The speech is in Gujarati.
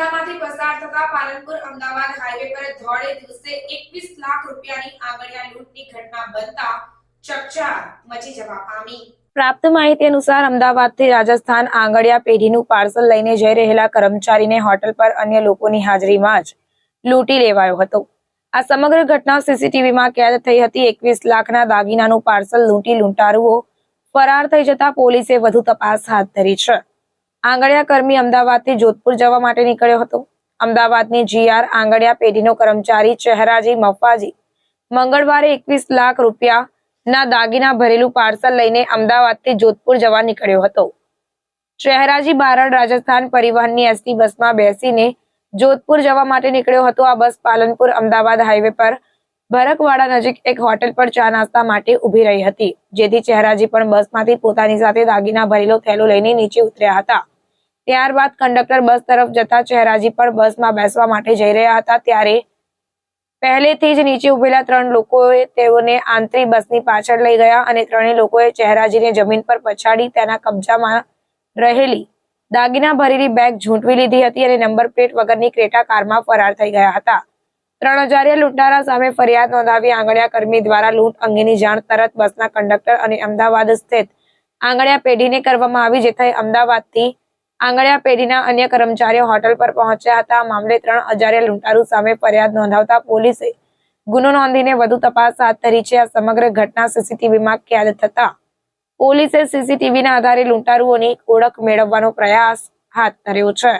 જિલ્લામાંથી પસાર થતા પાલનપુર અમદાવાદ હાઈવે પર ધોળે દિવસે એકવીસ લાખ રૂપિયાની આંગળીયા લૂંટની ઘટના બનતા ચકચાર મચી જવા પામી. પ્રાપ્ત માહિતી અનુસાર અમદાવાદથી રાજસ્થાન આંગળિયા પેઢીનું પાર્સલ લઈને જઈ રહેલા કર્મચારીને હોટલ પર અન્ય લોકોની હાજરીમાં જ લૂંટી લેવાયો હતો. આ સમગ્ર ઘટના સીસીટીવીમાં કેદ થઈ હતી. એકવીસ લાખના દાગીનાનું પાર્સલ લૂંટી લૂંટારુઓ ફરાર થઈ જતા પોલીસે વધુ તપાસ હાથ ધરી છે. આંગળિયા કર્મી અમદાવાદથી જોધપુર જવા માટે નીકળ્યો હતો. અમદાવાદની જીઆર આંગળિયા પેઢીનો કર્મચારી ચહેરાજી મફાજી મંગળવારે એકવીસ લાખ રૂપિયા ના દાગીના ભરેલું પાર્સલ લઈને અમદાવાદથી જોધપુર જવા નીકળ્યો હતો. શહેરાજી બારડ રાજસ્થાન પરિવહનની એસટી બસમાં બેસીને જોધપુર જવા માટે નીકળ્યો હતો. આ બસ પાલનપુર અમદાવાદ હાઈવે પર ભરકવાડા નજીક એક હોટેલ પર ચા નાસ્તા માટે ઊભી રહી હતી, જેથી ચહેરાજી પણ બસમાંથી પોતાની સાથે દાગીના ભરેલો થેલો લઈને નીચે ઉતર્યા હતા. ત્યારબાદ કંડક્ટર બસ તરફ જતા ચહેરાજી પણ બસમાં બેસવા માટે જઈ રહ્યા હતા. ત્યારે પહેલેથી જ નીચે ઉભેલા ત્રણ લોકોએ તેઓને આંતરી બસની પાછળ લઈ ગયા અને ત્રણેય લોકોએ ચહેરાજીને જમીન પર પછાડી તેના કબજામાં રહેલી દાગીના ભરેલી બેગ ઝૂંટવી લીધી હતી અને નંબર પ્લેટ વગરની ક્રેટા કારમાં ફરાર થઈ ગયા હતા. ત્રણ હજારિયા લૂંટારા સામે ફરિયાદ નોંધાવી આંગણિયા કર્મી દ્વારા લૂંટ અંગેની જાણ તરત બસના કંડક્ટર અને અમદાવાદ સ્થિત આંગણિયા પેઢીને કરવામાં આવી જેથી અમદાવાદથી આંગણિયા પેઢીના અન્ય કર્મચારીઓ હોટલ પર પહોંચ્યા હતા. મામલે ત્રણ હજારિયા લૂંટારૂ સામે ફરિયાદ નોંધાવતા પોલીસે ગુનો નોંધીને વધુ તપાસ હાથ ધરી છે. આ સમગ્ર ઘટના સીસીટીવીમાં કેદ થતા પોલીસે સીસીટીવીના આધારે લૂંટારુઓની ઓળખ મેળવવાનો પ્રયાસ હાથ ધર્યો છે.